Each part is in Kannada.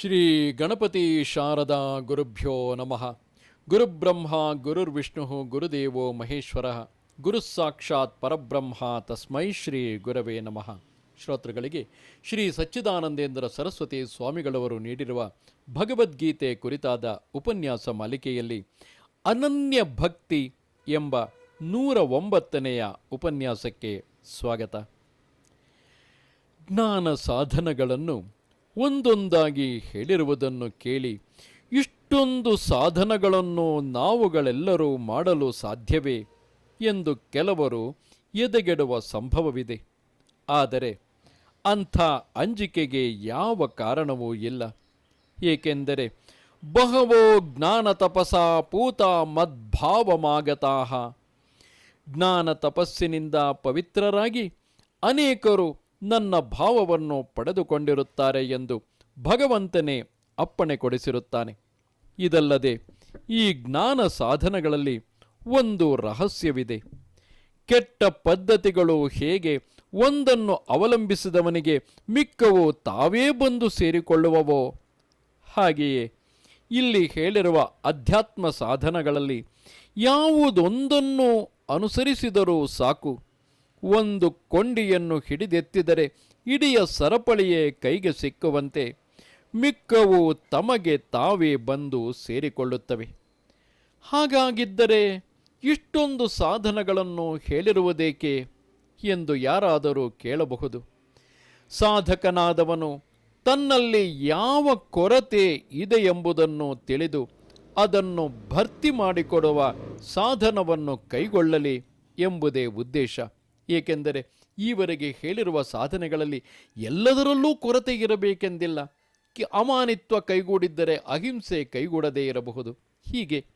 ಶ್ರೀ ಗಣಪತಿ ಶಾರದಾ ಗುರುಭ್ಯೋ ನಮಃ. ಗುರುಬ್ರಹ್ಮ, ಗುರುರ್ವಿಷ್ಣು, ಗುರುದೇವೋ ಮಹೇಶ್ವರ, ಗುರು ಸಾಕ್ಷಾತ್ ಪರಬ್ರಹ್ಮ ತಸ್ಮೈ ಶ್ರೀ ಗುರವೇ ನಮಃ. ಶ್ರೋತೃಗಳಿಗೆ ಶ್ರೀ ಸಚ್ಚಿದಾನಂದೇಂದ್ರ ಸರಸ್ವತಿ ಸ್ವಾಮಿಗಳವರು ನೀಡಿರುವ ಭಗವದ್ಗೀತೆ ಕುರಿತಾದ ಉಪನ್ಯಾಸ ಮಾಲಿಕೆಯಲ್ಲಿ ಅನನ್ಯ ಭಕ್ತಿ ಎಂಬ ನೂರ ಒಂಬತ್ತನೆಯ ಉಪನ್ಯಾಸಕ್ಕೆ ಸ್ವಾಗತ. ಜ್ಞಾನ ಸಾಧನಗಳನ್ನು ಒಂದೊಂದಾಗಿ ಹೇಳಿರುವುದನ್ನು ಕೇಳಿ ಇಷ್ಟೊಂದು ಸಾಧನಗಳನ್ನು ನಾವುಗಳೆಲ್ಲರೂ ಮಾಡಲು ಸಾಧ್ಯವೇ ಎಂದು ಕೆಲವರು ಎದೆಗೆಡುವ ಸಂಭವವಿದೆ. ಆದರೆ ಅಂಥ ಅಂಜಿಕೆಗೆ ಯಾವ ಕಾರಣವೂ ಇಲ್ಲ. ಏಕೆಂದರೆ ಬಹವೋ ಜ್ಞಾನ ತಪಸ ಪೂತ ಮದ್ಭಾವಮಾಗತಾಹ. ಜ್ಞಾನ ತಪಸ್ಸಿನಿಂದ ಪವಿತ್ರರಾಗಿ ಅನೇಕರು ನನ್ನ ಭಾವವನ್ನು ಪಡೆದುಕೊಂಡಿರುತ್ತಾರೆ ಎಂದು ಭಗವಂತನೇ ಅಪ್ಪಣೆ ಕೊಡಿಸಿರುತ್ತಾನೆ. ಇದಲ್ಲದೆ ಈ ಜ್ಞಾನ ಸಾಧನಗಳಲ್ಲಿ ಒಂದು ರಹಸ್ಯವಿದೆ. ಕೆಟ್ಟ ಪದ್ಧತಿಗಳು ಹೇಗೆ ಒಂದನ್ನು ಅವಲಂಬಿಸಿದವನಿಗೆ ಮಿಕ್ಕವು ತಾವೇ ಬಂದು ಸೇರಿಕೊಳ್ಳುವವೋ? ಹಾಗೆಯೇ ಇಲ್ಲಿ ಹೇಳಿರುವ ಅಧ್ಯಾತ್ಮ ಸಾಧನಗಳಲ್ಲಿ ಯಾವುದೊಂದನ್ನು ಅನುಸರಿಸಿದರೂ ಸಾಕು. ಒಂದು ಕೊಂಡಿಯನ್ನು ಹಿಡಿದೆತ್ತಿದರೆ ಇಡಿಯ ಸರಪಳಿಯೇ ಕೈಗೆ ಸಿಕ್ಕುವಂತೆ ಮಿಕ್ಕವು ತಮಗೆ ತಾವೇ ಬಂದು ಸೇರಿಕೊಳ್ಳುತ್ತವೆ. ಹಾಗಾಗಿದ್ದರೆ ಇಷ್ಟೊಂದು ಸಾಧನಗಳನ್ನು ಹೇಳಿರುವುದೇಕೆ ಎಂದು ಯಾರಾದರೂ ಕೇಳಬಹುದು. ಸಾಧಕನಾದವನು ತನ್ನಲ್ಲಿ ಯಾವ ಕೊರತೆ ಇದೆ ಎಂಬುದನ್ನು ತಿಳಿದು ಅದನ್ನು ಭರ್ತಿ ಮಾಡಿಕೊಡುವ ಸಾಧನವನ್ನು ಕೈಗೊಳ್ಳಲಿ ಎಂಬುದೇ ಉದ್ದೇಶ. ಏಕೆಂದರೆ ಈವರೆಗೆ ಹೇಳಿರುವ ಸಾಧನೆಗಳಲ್ಲಿ ಎಲ್ಲದರಲ್ಲೂ ಕೊರತೆ ಇರಬೇಕೆಂದಿಲ್ಲ. ಕಿ- ಅಮಾನಿತ್ವ ಕೈಗೂಡಿದ್ದರೆ ಅಹಿಂಸೆ ಕೈಗೂಡದೇ ಇರಬಹುದು. ಹೀಗೆ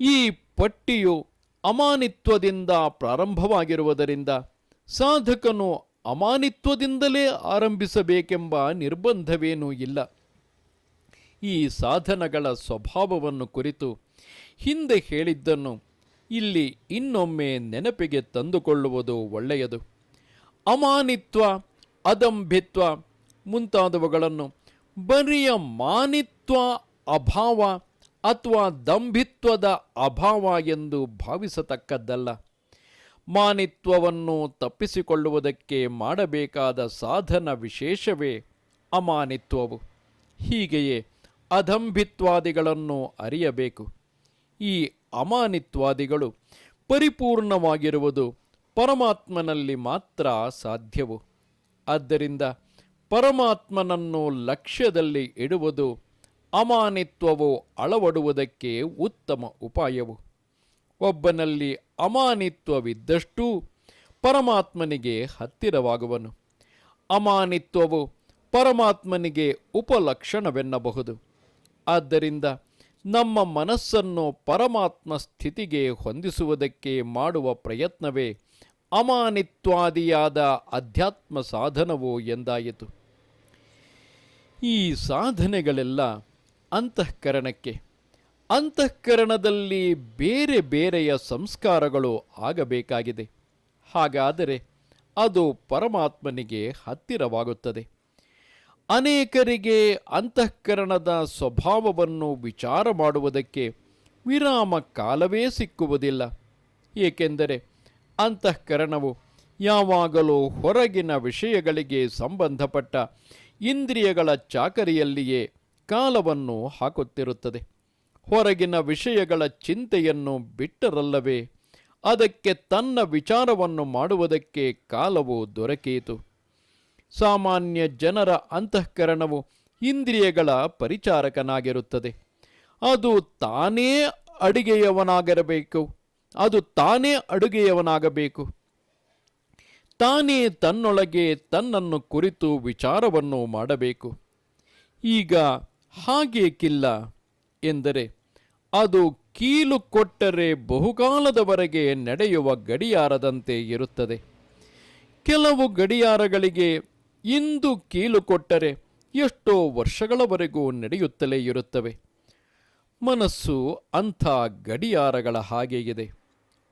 ಈ ಪಟ್ಟಿಯು ಅಮಾನಿತ್ವದಿಂದ ಪ್ರಾರಂಭವಾಗಿರುವುದರಿಂದ ಸಾಧಕನು ಅಮಾನಿತ್ವದಿಂದಲೇ ಆರಂಭಿಸಬೇಕೆಂಬ ನಿರ್ಬಂಧವೇನೂ ಇಲ್ಲ. ಈ ಸಾಧನಗಳ ಸ್ವಭಾವವನ್ನು ಕುರಿತು ಹಿಂದೆ ಹೇಳಿದ್ದನ್ನು ಇಲ್ಲಿ ಇನ್ನೊಮ್ಮೆ ನೆನಪಿಗೆ ತಂದುಕೊಳ್ಳುವುದು ಒಳ್ಳೆಯದು. ಅಮಾನಿತ್ವ, ಅದಂಭಿತ್ವ ಮುಂತಾದವುಗಳನ್ನು ಬರಿಯ ಮಾನಿತ್ವ ಅಭಾವ ಅಥವಾ ದಂಭಿತ್ವದ ಅಭಾವ ಎಂದು ಭಾವಿಸತಕ್ಕದ್ದಲ್ಲ. ಮಾನಿತ್ವವನ್ನು ತಪ್ಪಿಸಿಕೊಳ್ಳುವುದಕ್ಕೆ ಮಾಡಬೇಕಾದ ಸಾಧನ ವಿಶೇಷವೇ ಅಮಾನಿತ್ವವು. ಹೀಗೆಯೇ ಅದಂಭಿತ್ವಾದಿಗಳನ್ನು ಅರಿಯಬೇಕು. ಈ ಅಮಾನಿತ್ವಾದಿಗಳು ಪರಿಪೂರ್ಣವಾಗಿರುವುದು ಪರಮಾತ್ಮನಲ್ಲಿ ಮಾತ್ರ ಸಾಧ್ಯವು. ಆದ್ದರಿಂದ ಪರಮಾತ್ಮನನ್ನು ಲಕ್ಷ್ಯದಲ್ಲಿ ಇಡುವುದು ಅಮಾನಿತ್ವವು ಅಳವಡುವುದಕ್ಕೆ ಉತ್ತಮ ಉಪಾಯವು. ಒಬ್ಬನಲ್ಲಿ ಅಮಾನಿತ್ವವಿದ್ದಷ್ಟೂ ಪರಮಾತ್ಮನಿಗೆ ಹತ್ತಿರವಾಗುವನು. ಅಮಾನಿತ್ವವು ಪರಮಾತ್ಮನಿಗೆ ಉಪಲಕ್ಷಣವೆನ್ನಬಹುದು. ಆದ್ದರಿಂದ ನಮ್ಮ ಮನಸ್ಸನ್ನು ಪರಮಾತ್ಮ ಸ್ಥಿತಿಗೆ ಹೊಂದಿಸುವುದಕ್ಕೆ ಮಾಡುವ ಪ್ರಯತ್ನವೇ ಅಮಾನಿತ್ವಾದಿಯಾದ ಅಧ್ಯಾತ್ಮ ಸಾಧನವು ಎಂದಾಯಿತು. ಈ ಸಾಧನೆಗಳೆಲ್ಲ ಅಂತಃಕರಣಕ್ಕೆ. ಅಂತಃಕರಣದಲ್ಲಿ ಬೇರೆ ಬೇರೆಯ ಸಂಸ್ಕಾರಗಳು ಆಗಬೇಕಾಗಿದೆ. ಹಾಗಾದರೆ ಅದು ಪರಮಾತ್ಮನಿಗೆ ಹತ್ತಿರವಾಗುತ್ತದೆ. ಅನೇಕರಿಗೆ ಅಂತಃಕರಣದ ಸ್ವಭಾವವನ್ನು ವಿಚಾರ ಮಾಡುವುದಕ್ಕೆ ವಿರಾಮ ಕಾಲವೇ ಸಿಕ್ಕುವುದಿಲ್ಲ. ಏಕೆಂದರೆ ಅಂತಃಕರಣವು ಯಾವಾಗಲೂ ಹೊರಗಿನ ವಿಷಯಗಳಿಗೆ ಸಂಬಂಧಪಟ್ಟ ಇಂದ್ರಿಯಗಳ ಚಾಕರಿಯಲ್ಲಿಯೇ ಕಾಲವನ್ನು ಹಾಕುತ್ತಿರುತ್ತದೆ. ಹೊರಗಿನ ವಿಷಯಗಳ ಚಿಂತೆಯನ್ನು ಬಿಟ್ಟರಲ್ಲವೇ, ಅದಕ್ಕೆ ತನ್ನ ವಿಚಾರವನ್ನು ಮಾಡುವುದಕ್ಕೆ ಕಾಲವು ದೊರಕೀತು ಸಾಮಾನ್ಯ ಜನರ ಅಂತಃಕರಣವು ಇಂದ್ರಿಯಗಳ ಪರಿಚಾರಕನಾಗಿರುತ್ತದೆ. ಅದು ತಾನೇ ಅಡುಗೆಯವನಾಗಿರಬೇಕು. ಅದು ತಾನೇ ಅಡುಗೆಯವನಾಗಬೇಕು. ತಾನೇ ತನ್ನೊಳಗೆ ತನ್ನನ್ನು ಕುರಿತು ವಿಚಾರವನ್ನು ಮಾಡಬೇಕು. ಈಗ ಹಾಗೇಕಿಲ್ಲ ಎಂದರೆ ಅದು ಕೀಲು ಕೊಟ್ಟರೆ ಬಹುಕಾಲದವರೆಗೆ ನಡೆಯುವ ಗಡಿಯಾರದಂತೆ ಇರುತ್ತದೆ. ಕೆಲವು ಗಡಿಯಾರಗಳಿಗೆ ಇಂದು ಕೀಲು ಕೊಟ್ಟರೆ ಎಷ್ಟೋ ವರ್ಷಗಳವರೆಗೂ ನಡೆಯುತ್ತಲೇ ಇರುತ್ತವೆ. ಮನಸ್ಸು ಅಂಥ ಗಡಿಯಾರಗಳ ಹಾಗೆ ಇದೆ.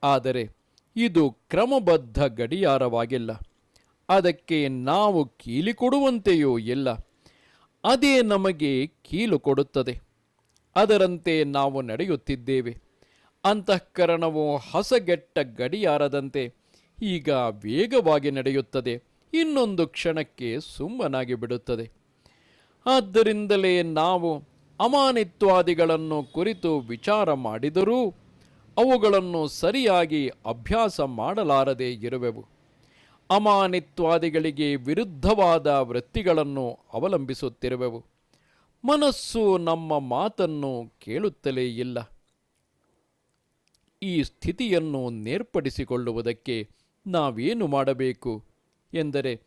ಆದರೆ ಇದು ಕ್ರಮಬದ್ಧ ಗಡಿಯಾರವಾಗಿಲ್ಲ. ಅದಕ್ಕೆ ನಾವು ಕೀಲಿಕೊಡುವಂತೆಯೂ ಇಲ್ಲ. ಅದೇ ನಮಗೆ ಕೀಲು ಕೊಡುತ್ತದೆ. ಅದರಂತೆ ನಾವು ನಡೆಯುತ್ತಿದ್ದೇವೆ. ಅಂತಃಕರಣವು ಹಸಗೆಟ್ಟ ಗಡಿಯಾರದಂತೆ ಈಗ ವೇಗವಾಗಿ ನಡೆಯುತ್ತದೆ. ಇನ್ನೊಂದು ಕ್ಷಣಕ್ಕೆ ಸುಮ್ಮನಾಗಿ ಬಿಡುತ್ತದೆ. ಆದ್ದರಿಂದಲೇ ನಾವು ಅಮಾನಿತ್ವಾದಿಗಳನ್ನು ಕುರಿತು ವಿಚಾರ ಮಾಡಿದರೂ ಅವುಗಳನ್ನು ಸರಿಯಾಗಿ ಅಭ್ಯಾಸ ಮಾಡಲಾರದೆ ಇರುವೆವು. ಅಮಾನಿತ್ವಾದಿಗಳಿಗೆ ವಿರುದ್ಧವಾದ ವೃತ್ತಿಗಳನ್ನು ಅವಲಂಬಿಸುತ್ತಿರುವೆವು. ಮನಸ್ಸು ನಮ್ಮ ಮಾತನ್ನು ಕೇಳುತ್ತಲೇ ಇಲ್ಲ. ಈ ಸ್ಥಿತಿಯನ್ನು ನೇರ್ಪಡಿಸಿಕೊಳ್ಳುವುದಕ್ಕೆ ನಾವೇನು ಮಾಡಬೇಕು? ಎಂದರೆ,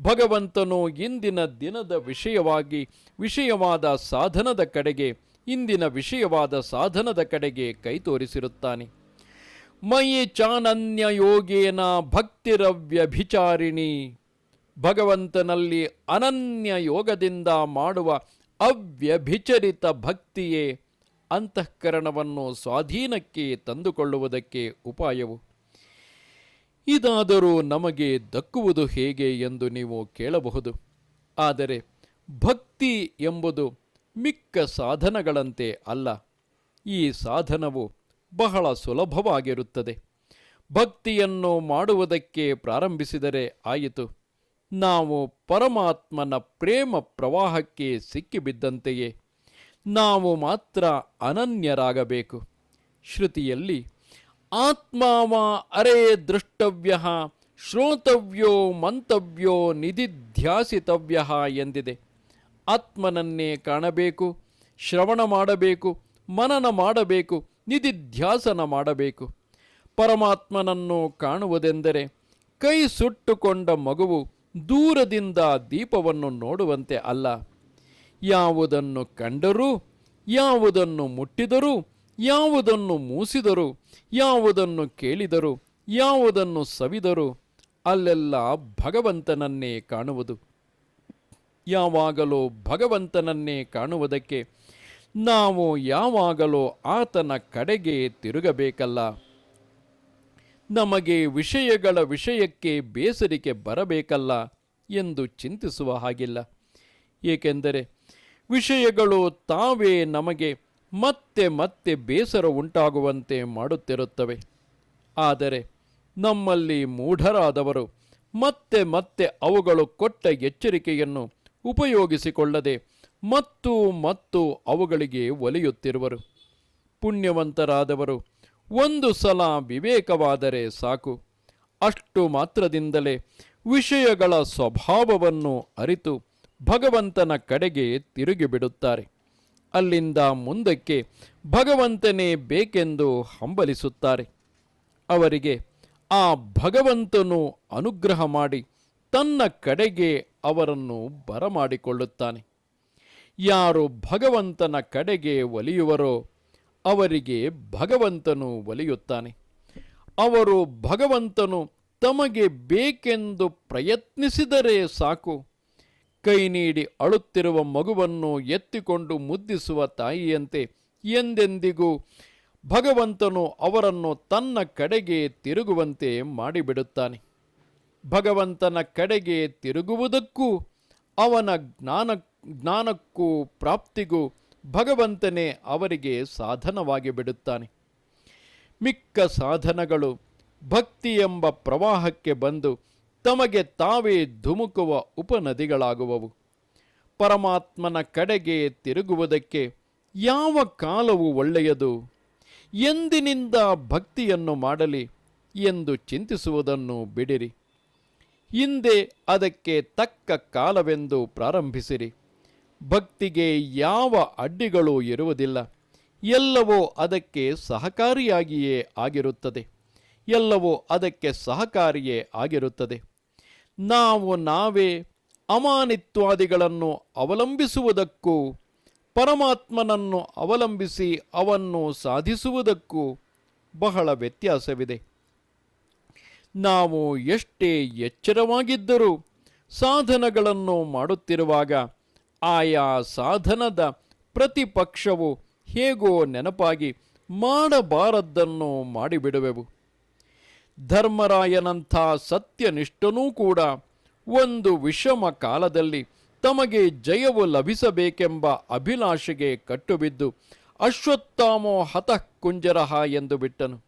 ಭಗವಂತನು ಇಂದಿನ ದಿನದ ವಿಷಯವಾಗಿ ವಿಷಯವಾದ ಸಾಧನದ ಕಡೆಗೆ, ಇಂದಿನ ವಿಷಯವಾದ ಸಾಧನದ ಕಡೆಗೆ ಕೈ ತೋರಿಸಿರುತ್ತಾನೆ. ಮಯಿ ಚಾನನ್ಯ ಯೋಗೇನ ಭಕ್ತಿರವ್ಯಭಿಚಾರಿಣಿ. ಭಗವಂತನಲ್ಲಿ ಅನನ್ಯ ಯೋಗದಿಂದ ಮಾಡುವ ಅವ್ಯಭಿಚರಿತ ಭಕ್ತಿಯೇ ಅಂತಃಕರಣವನ್ನು ಸ್ವಾಧೀನಕ್ಕೆ ತಂದುಕೊಳ್ಳುವುದಕ್ಕೆ ಉಪಾಯವು. ಇದಾದರೂ ನಮಗೆ ದಕ್ಕುವುದು ಹೇಗೆ ಎಂದು ನೀವು ಕೇಳಬಹುದು. ಆದರೆ ಭಕ್ತಿ ಎಂಬುದು ಮಿಕ್ಕ ಸಾಧನಗಳಂತೆ ಅಲ್ಲ. ಈ ಸಾಧನವು ಬಹಳ ಸುಲಭವಾಗಿರುತ್ತದೆ. ಭಕ್ತಿಯನ್ನು ಮಾಡುವುದಕ್ಕೆ ಪ್ರಾರಂಭಿಸಿದರೆ ಆಯಿತು. ನಾವು ಪರಮಾತ್ಮನ ಪ್ರೇಮ ಪ್ರವಾಹಕ್ಕೆ ಸಿಕ್ಕಿಬಿದ್ದಂತೆಯೇ. ನಾವು ಮಾತ್ರ ಅನನ್ಯರಾಗಬೇಕು. ಶ್ರುತಿಯಲ್ಲಿ ಆತ್ಮಾವ ಅರೇ ದೃಷ್ಟವ್ಯ, ಶ್ರೋತವ್ಯೋ ಮಂತವ್ಯೋ ನಿಧಿಧ್ಯಾಸಿತವ್ಯ ಎಂದಿದೆ. ಆತ್ಮನನ್ನೇ ಕಾಣಬೇಕು, ಶ್ರವಣ ಮಾಡಬೇಕು, ಮನನ ಮಾಡಬೇಕು, ನಿಧಿಧ್ಯಾಸನ ಮಾಡಬೇಕು. ಪರಮಾತ್ಮನನ್ನು ಕಾಣುವುದೆಂದರೆ ಕೈ ಸುಟ್ಟುಕೊಂಡ ಮಗುವು ದೂರದಿಂದ ದೀಪವನ್ನು ನೋಡುವಂತೆ ಅಲ್ಲ. ಯಾವುದನ್ನು ಕಂಡರೂ, ಯಾವುದನ್ನು ಮುಟ್ಟಿದರೂ ಯಾವುದನ್ನು ಮೂಸಿದರು, ಯಾವುದನ್ನು ಕೇಳಿದರು, ಯಾವುದನ್ನು ಸವಿದರು, ಅಲ್ಲೆಲ್ಲ ಭಗವಂತನನ್ನೇ ಕಾಣುವುದು. ಯಾವಾಗಲೂ ಭಗವಂತನನ್ನೇ ಕಾಣುವುದಕ್ಕೆ ನಾವು ಯಾವಾಗಲೂ ಆತನ ಕಡೆಗೆ ತಿರುಗಬೇಕಲ್ಲ. ನಮಗೆ ವಿಷಯಗಳ ವಿಷಯಕ್ಕೆ ಬೇಸರಿಕೆ ಬರಬೇಕಲ್ಲ ಎಂದು ಚಿಂತಿಸುವ ಹಾಗಿಲ್ಲ. ಏಕೆಂದರೆ ವಿಷಯಗಳು ತಾವೇ ನಮಗೆ ಮತ್ತೆ ಮತ್ತೆ ಬೇಸರ ಉಂಟಾಗುವಂತೆ ಮಾಡುತ್ತಿರುತ್ತವೆ. ಆದರೆ ನಮ್ಮಲ್ಲಿ ಮೂಢರಾದವರು ಮತ್ತೆ ಮತ್ತೆ ಅವುಗಳು ಕೊಟ್ಟ ಎಚ್ಚರಿಕೆಯನ್ನು ಉಪಯೋಗಿಸಿಕೊಳ್ಳದೆ ಮತ್ತು ಮತ್ತು ಅವುಗಳಿಗೆ ಒಲಿಯುತ್ತಿರುವರು. ಪುಣ್ಯವಂತರಾದವರು ಒಂದು ಸಲ ವಿವೇಕವಾದರೆ ಸಾಕು. ಅಷ್ಟು ಮಾತ್ರದಿಂದಲೇ ವಿಷಯಗಳ ಸ್ವಭಾವವನ್ನು ಅರಿತು ಭಗವಂತನ ಕಡೆಗೆ ತಿರುಗಿಬಿಡುತ್ತಾರೆ. ಅಲ್ಲಿಂದ ಮುಂದಕ್ಕೆ ಭಗವಂತನೇ ಬೇಕೆಂದು ಹಂಬಲಿಸುತ್ತಾರೆ. ಅವರಿಗೆ ಆ ಭಗವಂತನು ಅನುಗ್ರಹ ಮಾಡಿ ತನ್ನ ಕಡೆಗೆ ಅವರನ್ನು ಬರಮಾಡಿಕೊಳ್ಳುತ್ತಾನೆ. ಯಾರು ಭಗವಂತನ ಕಡೆಗೆ ಒಲಿಯುವರೋ ಅವರಿಗೆ ಭಗವಂತನು ಒಲಿಯುತ್ತಾನೆ. ಅವರು ಭಗವಂತನು ತಮಗೆ ಬೇಕೆಂದು ಪ್ರಯತ್ನಿಸಿದರೆ ಸಾಕು. ಕೈ ನೀಡಿ ಅಳುತ್ತಿರುವ ಮಗುವನ್ನು ಎತ್ತಿಕೊಂಡು ಮುದ್ದಿಸುವ ತಾಯಿಯಂತೆ ಎಂದೆಂದಿಗೂ ಭಗವಂತನು ಅವರನ್ನು ತನ್ನ ಕಡೆಗೆ ತಿರುಗುವಂತೆ ಮಾಡಿಬಿಡುತ್ತಾನೆ. ಭಗವಂತನ ಕಡೆಗೆ ತಿರುಗುವುದಕ್ಕೂ, ಅವನ ಜ್ಞಾನ, ಜ್ಞಾನಕ್ಕೂ ಪ್ರಾಪ್ತಿಗೂ ಭಗವಂತನೇ ಅವರಿಗೆ ಸಾಧನವಾಗಿ ಬಿಡುತ್ತಾನೆ ಮಿಕ್ಕ ಸಾಧನಗಳು ಭಕ್ತಿ ಎಂಬ ಪ್ರವಾಹಕ್ಕೆ ಬಂದು ತಮಗೆ ತಾವೇ ಧುಮುಕುವ ಉಪನದಿಗಳಾಗುವವು. ಪರಮಾತ್ಮನ ಕಡೆಗೆ ತಿರುಗುವುದಕ್ಕೆ ಯಾವ ಕಾಲವು ಒಳ್ಳೆಯದು. ಎಂದಿನಿಂದ ಭಕ್ತಿಯನ್ನು ಮಾಡಲಿ ಎಂದು ಚಿಂತಿಸುವುದನ್ನು ಬಿಡಿರಿ. ಹಿಂದೆ ಅದಕ್ಕೆ ತಕ್ಕ ಕಾಲವೆಂದು ಪ್ರಾರಂಭಿಸಿರಿ. ಭಕ್ತಿಗೆ ಯಾವ ಅಡ್ಡಿಗಳೂ ಇರುವುದಿಲ್ಲ. ಎಲ್ಲವೂ ಅದಕ್ಕೆ ಸಹಕಾರಿಯಾಗಿಯೇ ಆಗಿರುತ್ತದೆ. ಎಲ್ಲವೂ ಅದಕ್ಕೆ ಸಹಕಾರಿಯೇ ಆಗಿರುತ್ತದೆ. ನಾವು ನಾವೇ ಅಮಾನಿತ್ವಾದಿಗಳನ್ನು ಅವಲಂಬಿಸುವುದಕ್ಕೂ, ಪರಮಾತ್ಮನನ್ನು ಅವಲಂಬಿಸಿ ಅವನ್ನು ಸಾಧಿಸುವುದಕ್ಕೂ ಬಹಳ ವ್ಯತ್ಯಾಸವಿದೆ. ನಾವು ಎಷ್ಟೇ ಎಚ್ಚರವಾಗಿದ್ದರೂ ಸಾಧನಗಳನ್ನು ಮಾಡುತ್ತಿರುವಾಗ ಆಯಾ ಸಾಧನದ ಪ್ರತಿಪಕ್ಷವು ಹೇಗೋ ನೆನಪಾಗಿ ಮಾಡಬಾರದ್ದನ್ನು ಮಾಡಿಬಿಡುವೆವು. ಧರ್ಮರಾಯನಂಥ ಸತ್ಯನಿಷ್ಠನೂ ಕೂಡ ಒಂದು ವಿಷಮ ಕಾಲದಲ್ಲಿ ತಮಗೆ ಜಯವು ಲಭಿಸಬೇಕೆಂಬ ಅಭಿಲಾಷೆಗೆ ಕಟ್ಟುಬಿದ್ದು ಅಶ್ವತ್ಥಾಮೋ ಹತಃ ಕುಂಜರಹ ಎಂದು ಬಿಟ್ಟನು.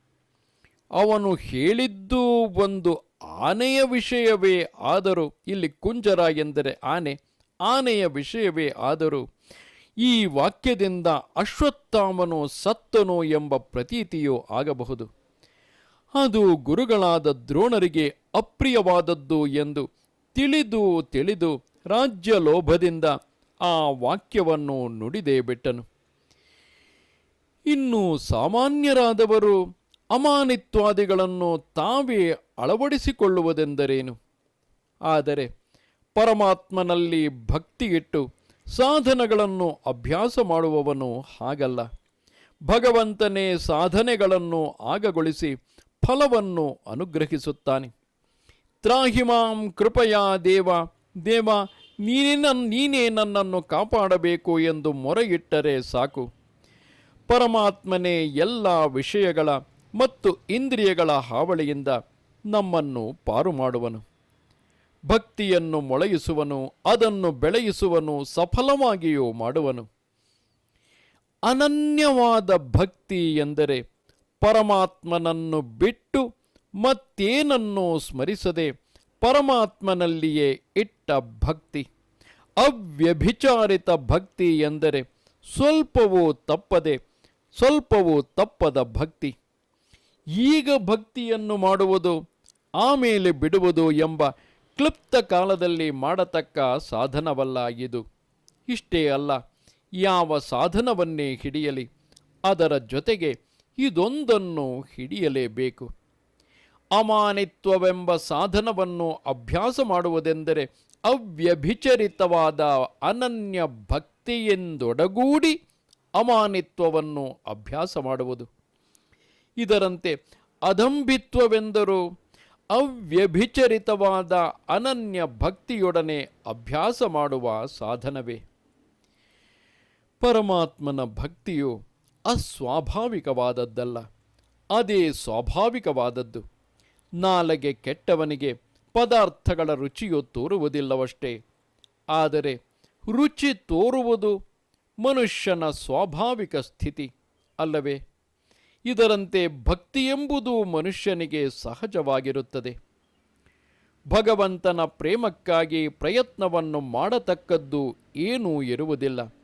ಅವನು ಹೇಳಿದ್ದು ಒಂದು ಆನೆಯ ವಿಷಯವೇ ಆದರೂ ಇಲ್ಲಿ ಕುಂಜರ ಎಂದರೆ ಆನೆ, ಆನೆಯ ವಿಷಯವೇ ಆದರೂ ಈ ವಾಕ್ಯದಿಂದ ಅಶ್ವತ್ಥಾಮನು ಸತ್ತನು ಎಂಬ ಪ್ರತೀತಿಯೂ ಆಗಬಹುದು. ಅದು ಗುರುಗಳಾದ ದ್ರೋಣರಿಗೆ ಅಪ್ರಿಯವಾದದ್ದು ಎಂದು ತಿಳಿದು ತಿಳಿದು ರಾಜ್ಯ ಲೋಭದಿಂದ ಆ ವಾಕ್ಯವನ್ನು ನುಡಿದೇ ಬಿಟ್ಟನು. ಇನ್ನು ಸಾಮಾನ್ಯರಾದವರು ಅಮಾನಿತ್ವಾದಿಗಳನ್ನು ತಾವೇ ಅಳವಡಿಸಿಕೊಳ್ಳುವುದೆಂದರೇನು? ಆದರೆ ಪರಮಾತ್ಮನಲ್ಲಿ ಭಕ್ತಿಯಿಟ್ಟು ಸಾಧನಗಳನ್ನು ಅಭ್ಯಾಸ ಮಾಡುವವನು ಹಾಗಲ್ಲ. ಭಗವಂತನೇ ಸಾಧನೆಗಳನ್ನು ಆಗಗೊಳಿಸಿ ಫಲವನ್ನು ಅನುಗ್ರಹಿಸುತ್ತಾನೆ. ತ್ರಾಹಿಮಾಂ ಕೃಪಯಾ ದೇವ ದೇವ, ನೀನೇ ನೀನೇ ನನ್ನನ್ನು ಕಾಪಾಡಬೇಕು ಎಂದು ಮೊರೆಯಿಟ್ಟರೆ ಸಾಕು. ಪರಮಾತ್ಮನೇ ಎಲ್ಲ ವಿಷಯಗಳ ಮತ್ತು ಇಂದ್ರಿಯಗಳ ಹಾವಳಿಯಿಂದ ನಮ್ಮನ್ನು ಪಾರು ಮಾಡುವನು ಭಕ್ತಿಯನ್ನು ಮೊಳೆಯಿಸುವನು ಅದನ್ನು ಬೆಳೆಯಿಸುವನು, ಸಫಲವಾಗಿಯೂ ಮಾಡುವನು. ಅನನ್ಯವಾದ ಭಕ್ತಿ ಎಂದರೆ ಪರಮಾತ್ಮನನ್ನು ಬಿಟ್ಟು ಮತ್ತೇನನ್ನು ಸ್ಮರಿಸದೆ ಪರಮಾತ್ಮನಲ್ಲಿಯೇ ಇಟ್ಟ ಭಕ್ತಿ, ಅವ್ಯಭಿಚಾರಿತ ಭಕ್ತಿ ಎಂದರೆ ಸ್ವಲ್ಪವೂ ತಪ್ಪದೆ, ಸ್ವಲ್ಪವೂ ತಪ್ಪದ ಭಕ್ತಿ. ಈಗ ಭಕ್ತಿಯನ್ನು ಮಾಡುವುದು ಆಮೇಲೆ ಬಿಡುವುದು ಎಂಬ ಕ್ಲುಪ್ತ ಕಾಲದಲ್ಲಿ ಮಾಡತಕ್ಕ ಸಾಧನವಲ್ಲ ಇದು. ಇಷ್ಟೇ ಅಲ್ಲ, ಯಾವ ಸಾಧನವನ್ನೇ ಹಿಡಿಯಲಿ, ಅದರ ಜೊತೆಗೆ ಇದೊಂದನ್ನು ಹಿಡಿಯಲೇಬೇಕು. ಅಮಾನಿತ್ವವೆಂಬ ಸಾಧನವನ್ನು ಅಭ್ಯಾಸ ಮಾಡುವುದೆಂದರೆ ಅವ್ಯಭಿಚರಿತವಾದ ಅನನ್ಯ ಭಕ್ತಿಯೆಂದೊಡಗೂಡಿ ಅಮಾನಿತ್ವವನ್ನು ಅಭ್ಯಾಸ ಮಾಡುವುದು. ಇದರಂತೆ ಅದಂಭಿತ್ವವೆಂದರೂ ಅವ್ಯಭಿಚರಿತವಾದ ಅನನ್ಯ ಭಕ್ತಿಯೊಡನೆ ಅಭ್ಯಾಸ ಮಾಡುವ ಸಾಧನವೇ. ಪರಮಾತ್ಮನ ಭಕ್ತಿಯು ಅಸ್ವಾಭಾವಿಕವಾದದ್ದಲ್ಲ. ಅದೇ ಸ್ವಾಭಾವಿಕವಾದದ್ದು. ನಾಲಗೆ ಕೆಟ್ಟವನಿಗೆ ಪದಾರ್ಥಗಳ ರುಚಿಯು ತೋರುವುದಿಲ್ಲವಷ್ಟೇ. ಆದರೆ ರುಚಿ ತೋರುವುದು ಮನುಷ್ಯನ ಸ್ವಾಭಾವಿಕ ಸ್ಥಿತಿ ಅಲ್ಲವೇ? ಇದರಂತೆ ಭಕ್ತಿ ಎಂಬುದು ಮನುಷ್ಯನಿಗೆ ಸಹಜವಾಗಿರುತ್ತದೆ. ಭಗವಂತನ ಪ್ರೇಮಕ್ಕಾಗಿ ಪ್ರಯತ್ನವನ್ನು ಮಾಡತಕ್ಕದ್ದು ಏನೂ ಇರುವುದಿಲ್ಲ.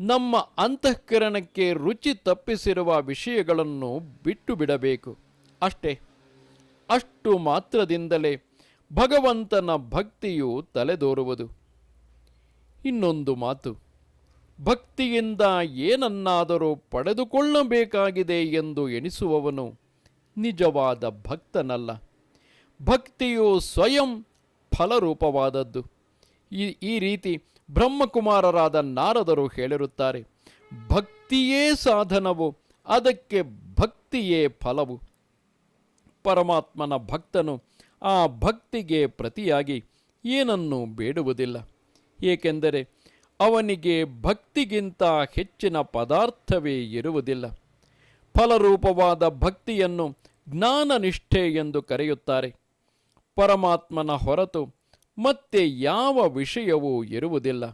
ನಮ್ಮ ಅಂತಃಕರಣಕ್ಕೆ ರುಚಿ ತಪ್ಪಿಸಿರುವ ವಿಷಯಗಳನ್ನು ಬಿಟ್ಟು ಬಿಡಬೇಕು ಅಷ್ಟೇ, ಅಷ್ಟು ಮಾತ್ರದಿಂದಲೇ ಭಗವಂತನ ಭಕ್ತಿಯು ತಲೆದೋರುವುದು. ಇನ್ನೊಂದು ಮಾತು, ಭಕ್ತಿಯಿಂದ ಏನನ್ನಾದರೂ ಪಡೆದುಕೊಳ್ಳಬೇಕಾಗಿದೆ ಎಂದು ಎಣಿಸುವವನು ನಿಜವಾದ ಭಕ್ತನಲ್ಲ. ಭಕ್ತಿಯು ಸ್ವಯಂ ಫಲರೂಪವಾದದ್ದು. ಈ ಈ ರೀತಿ ಬ್ರಹ್ಮಕುಮಾರರಾದ ನಾರದರು ಹೇಳಿರುತ್ತಾರೆ, ಭಕ್ತಿಯೇ ಸಾಧನವು, ಅದಕ್ಕೆ ಭಕ್ತಿಯೇ ಫಲವು. ಪರಮಾತ್ಮನ ಭಕ್ತನು ಆ ಭಕ್ತಿಗೆ ಪ್ರತಿಯಾಗಿ ಏನನ್ನೂ ಬೇಡುವುದಿಲ್ಲ. ಏಕೆಂದರೆ ಅವನಿಗೆ ಭಕ್ತಿಗಿಂತ ಹೆಚ್ಚಿನ ಪದಾರ್ಥವೇ ಇರುವುದಿಲ್ಲ. ಫಲರೂಪವಾದ ಭಕ್ತಿಯನ್ನು ಜ್ಞಾನನಿಷ್ಠೆ ಎಂದು ಕರೆಯುತ್ತಾರೆ. ಪರಮಾತ್ಮನ ಹೊರತು ಮತ್ತೆ ಯಾವ ವಿಷಯವೂ ಇರುವುದಿಲ್ಲ.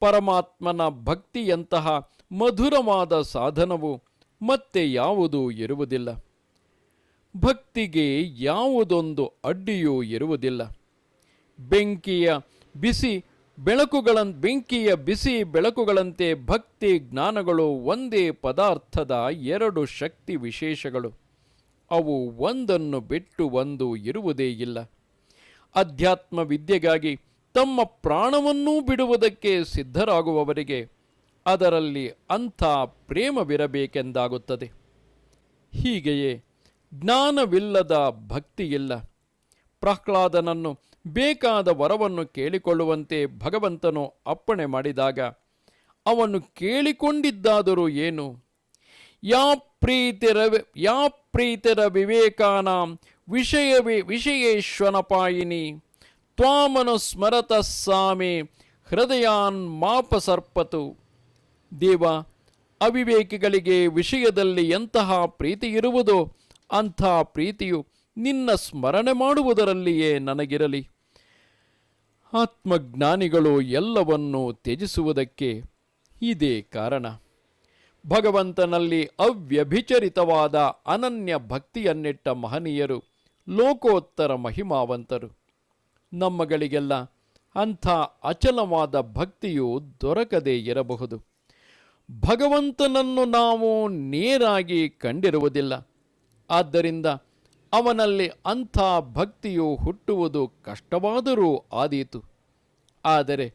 ಪರಮಾತ್ಮನ ಭಕ್ತಿಯಂತಹ ಮಧುರವಾದ ಸಾಧನವು ಮತ್ತೆ ಯಾವುದೂ ಇರುವುದಿಲ್ಲ. ಭಕ್ತಿಗೆ ಯಾವುದೊಂದು ಅಡ್ಡಿಯೂ ಇರುವುದಿಲ್ಲ. ಬೆಂಕಿಯ ಬಿಸಿ ಬೆಳಕುಗಳ ಬೆಂಕಿಯ ಬಿಸಿ ಬೆಳಕುಗಳಂತೆ ಭಕ್ತಿ ಜ್ಞಾನಗಳು ಒಂದೇ ಪದಾರ್ಥದ ಎರಡು ಶಕ್ತಿ ವಿಶೇಷಗಳು. ಅವು ಒಂದನ್ನು ಬಿಟ್ಟು ಒಂದು ಇರುವುದೇ ಇಲ್ಲ. ಅಧ್ಯಾತ್ಮ ವಿದ್ಯೆಗಾಗಿ ತಮ್ಮ ಪ್ರಾಣವನ್ನೂ ಬಿಡುವುದಕ್ಕೆ ಸಿದ್ಧರಾಗುವವರಿಗೆ ಅದರಲ್ಲಿ ಅಂಥ ಪ್ರೇಮವಿರಬೇಕೆಂದಾಗುತ್ತದೆ. ಹೀಗೆಯೇ ಜ್ಞಾನವಿಲ್ಲದ ಭಕ್ತಿಯಿಲ್ಲ. ಪ್ರಹ್ಲಾದನನ್ನು ಬೇಕಾದ ವರವನ್ನು ಕೇಳಿಕೊಳ್ಳುವಂತೆ ಭಗವಂತನು ಅಪ್ಪಣೆ ಮಾಡಿದಾಗ, ಅವನು ಕೇಳಿಕೊಂಡಿದ್ದಾದರೂ ಏನು? ಯಾ ಪ್ರೀತಿರ ಯಾ ಪ್ರೀತಿರ ವಿವೇಕಾನಾಂ ವಿಷಯವೇ ವಿಷಯೇಶ್ವನಪಾಯಿನಿ, ತ್ವಾಮನು ಸ್ಮರತ ಸಾಮೆ ಹೃದಯಾನ್ ಮಾಪ ಸರ್ಪತು ದೇವ, ಅವಿವೇಕಿಗಳಿಗೆ ವಿಷಯದಲ್ಲಿ ಎಂತಹ ಪ್ರೀತಿ ಇರುವುದೋ ಅಂಥ ಪ್ರೀತಿಯು ನಿನ್ನ ಸ್ಮರಣೆ ಮಾಡುವುದರಲ್ಲಿಯೇ ನನಗಿರಲಿ. ಆತ್ಮಜ್ಞಾನಿಗಳು ಎಲ್ಲವನ್ನೂ ತ್ಯಜಿಸುವುದಕ್ಕೆ ಇದೇ ಕಾರಣ. ಭಗವಂತನಲ್ಲಿ ಅವ್ಯಭಿಚರಿತವಾದ ಅನನ್ಯ ಭಕ್ತಿಯನ್ನಿಟ್ಟ ಮಹನೀಯರು ಲೋಕೋತ್ತರ ಮಹಿಮಾವಂತರು. ನಮ್ಮಗಳಿಗೆಲ್ಲ ಅಂಥ ಅಚಲವಾದ ಭಕ್ತಿಯು ದೊರಕದೇ ಇರಬಹುದು. ಭಗವಂತನನ್ನು ನಾವು ನೇರಾಗಿ ಕಂಡಿರುವುದಿಲ್ಲ. ಆದ್ದರಿಂದ ಅವನಲ್ಲಿ ಅಂಥ ಭಕ್ತಿಯು ಹುಟ್ಟುವುದು ಕಷ್ಟವಾದರೂ ಆದೀತು. ಆದರೆ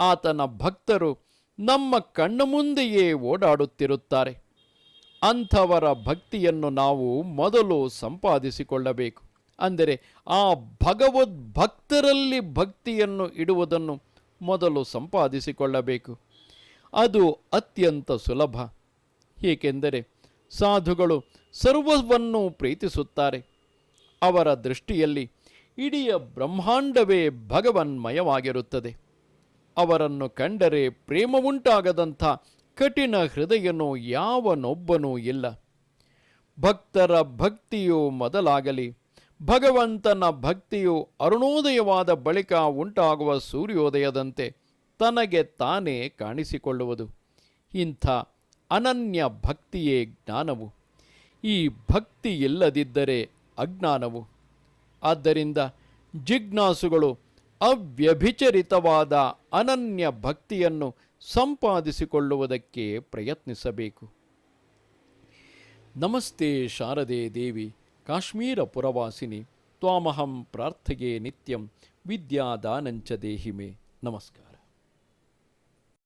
ಆತನ ಭಕ್ತರು ನಮ್ಮ ಕಣ್ಣ ಮುಂದೆಯೇ ಓಡಾಡುತ್ತಿರುತ್ತಾರೆ. ಅಂಥವರ ಭಕ್ತಿಯನ್ನು ನಾವು ಮೊದಲು ಸಂಪಾದಿಸಿಕೊಳ್ಳಬೇಕು. ಅಂದರೆ ಆ ಭಗವದ್ ಭಕ್ತರಲ್ಲಿ ಭಕ್ತಿಯನ್ನು ಇಡುವುದನ್ನು ಮೊದಲು ಸಂಪಾದಿಸಿಕೊಳ್ಳಬೇಕು. ಅದು ಅತ್ಯಂತ ಸುಲಭ. ಏಕೆಂದರೆ ಸಾಧುಗಳು ಸರ್ವವನ್ನು ಪ್ರೀತಿಸುತ್ತಾರೆ. ಅವರ ದೃಷ್ಟಿಯಲ್ಲಿ ಇಡೀ ಬ್ರಹ್ಮಾಂಡವೇ ಭಗವನ್ಮಯವಾಗಿರುತ್ತದೆ. ಅವರನ್ನು ಕಂಡರೆ ಪ್ರೇಮ ಉಂಟಾಗದಂಥ ಕಠಿಣ ಹೃದಯನು ಯಾವನೊಬ್ಬನೂ ಇಲ್ಲ. ಭಕ್ತರ ಭಕ್ತಿಯು ಮೊದಲಾಗಲಿ, ಭಗವಂತನ ಭಕ್ತಿಯು ಅರುಣೋದಯವಾದ ಬಳಿಕ ಉಂಟಾಗುವ ಸೂರ್ಯೋದಯದಂತೆ ತನಗೆ ತಾನೇ ಕಾಣಿಸಿಕೊಳ್ಳುವುದು. ಇಂಥ ಅನನ್ಯ ಭಕ್ತಿಯೇ ಜ್ಞಾನವು. ಈ ಭಕ್ತಿ ಇಲ್ಲದಿದ್ದರೆ ಅಜ್ಞಾನವು. ಆದ್ದರಿಂದ ಜಿಜ್ಞಾಸುಗಳು ಅವ್ಯಭಿಚರಿತವಾದ ಅನನ್ಯ ಭಕ್ತಿಯನ್ನು ಸಂಪಾದಿಸಿಕೊಳ್ಳುವುದಕ್ಕೆ ಪ್ರಯತ್ನಿಸಬೇಕು. ನಮಸ್ತೆ ಶಾರದೆ ದೇವಿ ಕಾಶ್ಮೀರ ಪುರವಾಸಿನಿ ತ್ವಾಮಹಂ ಪ್ರಾರ್ಥಗೆ ನಿತ್ಯಂ ವಿದ್ಯಾದಾನಂಚ ದೇಹಿಮೆ. ನಮಸ್ಕಾರ.